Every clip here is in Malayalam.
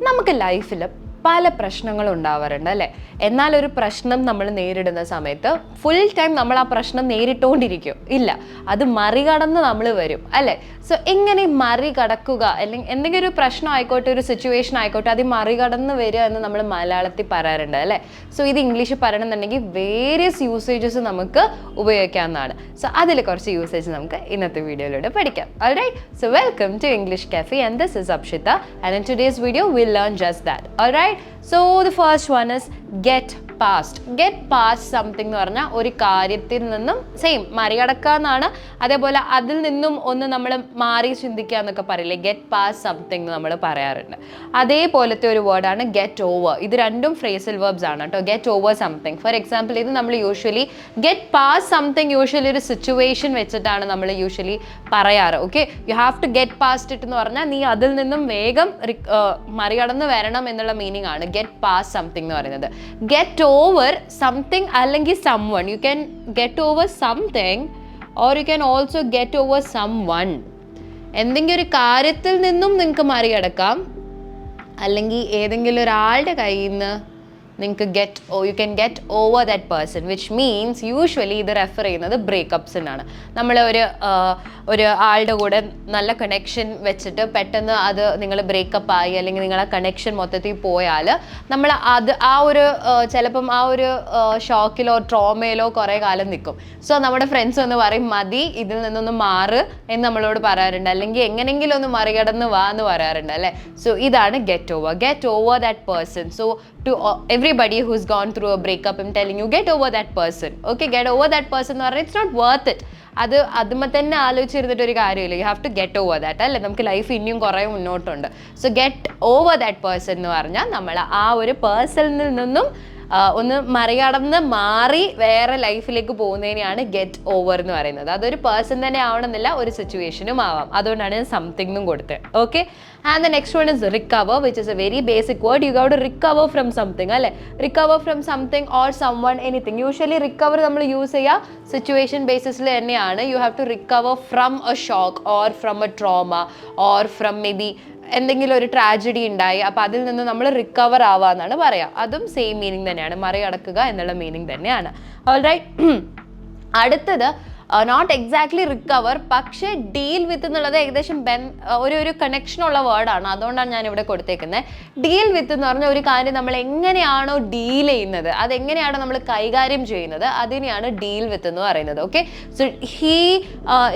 നമുക്ക് ലൈഫിൽ പല പ്രശ്നങ്ങളും ഉണ്ടാവാറുണ്ട് അല്ലേ? എന്നാൽ ഒരു പ്രശ്നം നമ്മൾ നേരിടുന്ന സമയത്ത് ഫുൾ ടൈം നമ്മൾ ആ പ്രശ്നം നേരിട്ടുകൊണ്ടിരിക്കും. ഇല്ല അത് മറികടന്ന് നമ്മൾ വരും അല്ലേ? സോ എങ്ങനെ മറികടക്കുക? അല്ലെങ്കിൽ എന്തെങ്കിലും ഒരു പ്രശ്നം ആയിക്കോട്ടെ ഒരു സിറ്റുവേഷൻ ആയിക്കോട്ടെ അത് മറികടന്ന് വരിക എന്ന് നമ്മൾ മലയാളത്തിൽ പറയാറുണ്ട് അല്ലേ? സോ ഇത് ഇംഗ്ലീഷിൽ പറയണമെന്നുണ്ടെങ്കിൽ വേരിയസ് യൂസേജസ് നമുക്ക് ഉപയോഗിക്കാവുന്നതാണ്. സോ അതിൽ കുറച്ച് യൂസേജ് നമുക്ക് ഇന്നത്തെ വീഡിയോയിലൂടെ പഠിക്കാം. Alright so welcome to English coffee and this is abshita and today's video will learn just that that. Alright so the first one is get past get past something എന്ന് പറഞ്ഞാൽ ഒരു കാര്യത്തിൽ നിന്നും സെയിം മറികടക്കുക എന്നാണ് അതേപോലെ അതിൽ നിന്നും ഒന്ന് നമ്മൾ മാറി ചിന്തിക്കുക എന്നൊക്കെ പറയില്ലേ? ഗെറ്റ് പാസ്റ്റ് സംതിങ് നമ്മൾ പറയാറുണ്ട്. അതേപോലത്തെ ഒരു വേർഡാണ് ഗെറ്റ് ഓവർ ഇത് രണ്ടും ഫ്രേസൽ വേർബ്സ് ആണ് കേട്ടോ. Get over something for example ഇത് നമ്മൾ usually get pass something usually ഒരു സിറ്റുവേഷൻ വെച്ചിട്ടാണ് നമ്മൾ യൂഷ്വലി പറയാറ്. Okay you have to get past it എന്ന് പറഞ്ഞാൽ നീ അതിൽ നിന്നും വേഗം റിക്- മറികടന്ന് വരണം എന്നുള്ള മീനിങ് ആണ്. ഗെറ്റ് പാസ് സംതിങ് എന്ന് പറയുന്നത്. ഗെറ്റ് ഓവർ സംതിങ് അല്ലെങ്കിൽ someone you can get over something or you can also get over someone എന്തെങ്കിലും ഒരു കാര്യത്തിൽ നിന്നും നിങ്ങൾക്ക് മറികടക്കാം. അല്ലെങ്കിൽ ഏതെങ്കിലും ഒരാളുടെ കയ്യിൽ നിന്ന് നിങ്ങൾക്ക് get oh you can get over that person which means usually ഇത് റെഫർ ചെയ്യുന്നത് ബ്രേക്കപ്സിനാണ് നമ്മൾ ഒരു ഒരു ആളുടെ കൂടെ നല്ല കണക്ഷൻ വെച്ചിട്ട് പെട്ടെന്ന് അത് നിങ്ങൾ ബ്രേക്കപ്പ് ആയി അല്ലെങ്കിൽ നിങ്ങളെ കണക്ഷൻ മൊത്തത്തിൽ പോയാൽ നമ്മൾ അത് ആ ഒരു ചിലപ്പം ആ ഒരു ഷോക്കിലോ ട്രോമയിലോ കുറേ കാലം നിൽക്കും സോ നമ്മുടെ ഫ്രണ്ട്സ് ഒന്ന് പറയും മതി ഇതിൽ നിന്നൊന്ന് മാറ് എന്ന് നമ്മളോട് പറയാറുണ്ട്. അല്ലെങ്കിൽ എങ്ങനെയെങ്കിലും ഒന്ന് മറികടന്ന് വാ എന്ന് പറയാറുണ്ട് അല്ലേ? സോ ഇതാണ് get over get over that person so to everybody who's gone through a breakup am telling you get over that person okay get over that person എന്ന് പറഞ്ഞാൽ ഇറ്റ്സ് നോട്ട് വർത്ത് ഇറ്റ് അത് അതുമ്മ തന്നെ ആലോചിച്ചിരുന്നിട്ട് ഒരു കാര്യമില്ല. You have to get over that അല്ലേ? നമുക്ക് ലൈഫ് ഇനിയും കുറേ മുന്നോട്ടുണ്ട്. So get over that person എന്ന് പറഞ്ഞാൽ നമ്മൾ ആ ഒരു പേഴ്സണിൽ നിന്നും ഒന്ന് മറികടന്ന് മാറി വേറെ ലൈഫിലേക്ക് പോകുന്നതിനെയാണ് ഗെറ്റ് ഓവർ എന്ന് പറയുന്നത്. അതൊരു പേഴ്സൺ തന്നെ ആവണമെന്നില്ല ഒരു സിറ്റുവേഷനും ആവാം. അതുകൊണ്ടാണ് ഞാൻ സംതിങ് കൊടുത്തത് okay and the next one is recover which is a very basic word you to recover from something അല്ലേ? Recover from something or someone anything usually recover നമ്മൾ യൂസ് ചെയ്യുക സിറ്റുവേഷൻ ബേസിസിൽ തന്നെയാണ്. You have to recover from a shock or from a trauma or from maybe എന്തെങ്കിലും ഒരു ട്രാജഡി ഉണ്ടായി അപ്പോൾ അതിൽ നിന്ന് നമ്മൾ റിക്കവർ ആവാന്നാണ് പറയാം. അതും സെയിം മീനിങ് തന്നെയാണ്. മറികടക്കുക എന്നുള്ള മീനിങ് തന്നെയാണ്. അടുത്തത് നോട്ട് എക്സാക്ട്ലി റിക്കവർ പക്ഷേ ഡീൽ വിത്ത് എന്നുള്ളത് ഏകദേശം ബെൻ ഒരു ഒരു കണക്ഷൻ ഉള്ള വേർഡാണ് അതുകൊണ്ടാണ് ഞാൻ ഇവിടെ കൊടുത്തേക്കുന്നത് ഡീൽ വിത്ത് എന്ന് പറഞ്ഞ ഒരു കാര്യം നമ്മൾ എങ്ങനെയാണോ ഡീൽ ചെയ്യുന്നത് അതെങ്ങനെയാണ് നമ്മൾ കൈകാര്യം ചെയ്യുന്നത് അതിനെയാണ് ഡീൽ വിത്ത് എന്ന് പറയുന്നത്. Okay so he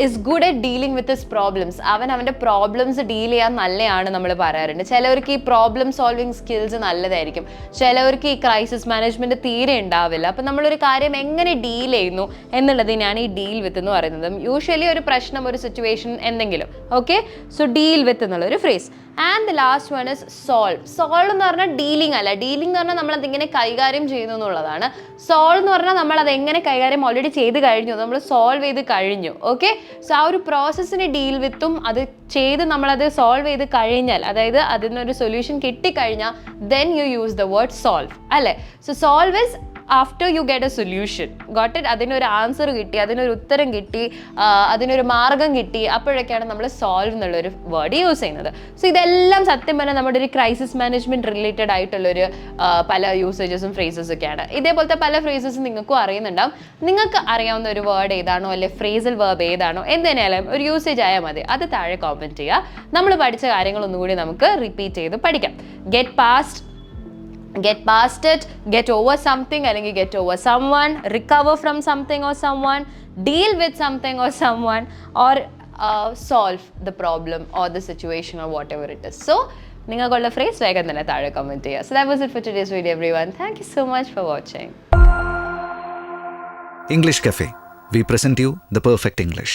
is good at dealing with his problems അവൻ അവന്റെ പ്രോബ്ലംസ് ഡീൽ ചെയ്യാൻ നല്ലതാണ് നമ്മൾ പറയാറുണ്ട്. ചിലവർക്ക് ഈ പ്രോബ്ലം സോൾവിങ് സ്കിൽസ് നല്ലതായിരിക്കും. ചിലവർക്ക് ഈ ക്രൈസിസ് മാനേജ്മെന്റ് തീരെ ഉണ്ടാവില്ല. അപ്പം നമ്മളൊരു കാര്യം എങ്ങനെ ഡീൽ ചെയ്യുന്നു എന്നുള്ളതിനാണ് ഈ ഡീൽ വിത്ത് എന്ന് പറയുന്നത് യൂഷ്വലി ഒരു പ്രശ്നം ഒരു സിറ്റുവേഷൻ എന്തെങ്കിലും. ഓക്കെ സോ ഡീൽ വിത്ത് എന്നുള്ള ഒരു phrase and the last one is solve solve എന്ന് പറഞ്ഞാൽ ഡീലിംഗ് അല്ല. ഡീലിംഗ് എന്ന് പറഞ്ഞാൽ നമ്മൾ അതിങ്ങനെ കൈകാര്യം ചെയ്യുന്നു എന്നുള്ളതാണ്. സോൾവ് എന്ന് പറഞ്ഞാൽ നമ്മൾ അത് എങ്ങനെ കൈകാര്യം ഓൾറെഡി ചെയ്ത് കഴിഞ്ഞു. നമ്മൾ സോൾവ് ചെയ്ത് കഴിഞ്ഞു. ഓക്കെ സോ ആ ഒരു പ്രോസസ്സിനെ ഡീൽ വിത്തും അത് ചെയ്ത് നമ്മളത് സോൾവ് ചെയ്ത് കഴിഞ്ഞാൽ അതായത് അതിനൊരു സൊല്യൂഷൻ കിട്ടിക്കഴിഞ്ഞാൽ then you use the word solve അല്ലേ? So solve is after you get a solution got it അതിനൊരു ആൻസർ കിട്ടി അതിനൊരു ഉത്തരം കിട്ടി അതിനൊരു മാർഗം കിട്ടി അപ്പോഴൊക്കെയാണ് നമ്മൾ സോൾവ് എന്നുള്ളൊരു വേർഡ് യൂസ് ചെയ്യുന്നത്. സോ ഇതെല്ലാം സത്യം പറഞ്ഞാൽ നമ്മുടെ ഒരു ക്രൈസിസ് മാനേജ്മെന്റ് റിലേറ്റഡ് ആയിട്ടുള്ളൊരു പല യൂസേജസും ഫ്രേസസും ഒക്കെയാണ്. ഇതേപോലത്തെ പല ഫ്രേസസും നിങ്ങൾക്കും അറിയുന്നുണ്ടാവും. നിങ്ങൾക്ക് അറിയാവുന്ന ഒരു വേർഡ് ഏതാണോ അല്ലെ ഫ്രേസൽ വേർബ് ഏതാണോ എന്തിനായാലും ഒരു യൂസേജ് ആയാൽ മതി. അത് താഴെ കോമെന്റ് ചെയ്യുക. നമ്മൾ പഠിച്ച കാര്യങ്ങൾ ഒന്നുകൂടി നമുക്ക് റിപ്പീറ്റ് ചെയ്ത് പഠിക്കാം. Get past get past it, get over something, അല്ലെങ്കിൽ get over someone, recover from something or someone, deal with something or someone, or uh, solve the problem or the situation or whatever it is. So, നിങ്ങൾക്കുള്ള ഫ്രേസ് വേഗം തന്നെ താഴെ കമൻറ്റ് ചെയ്യുക so that was it for today's video everyone thank you so much for watching English Cafe. We present you the perfect English.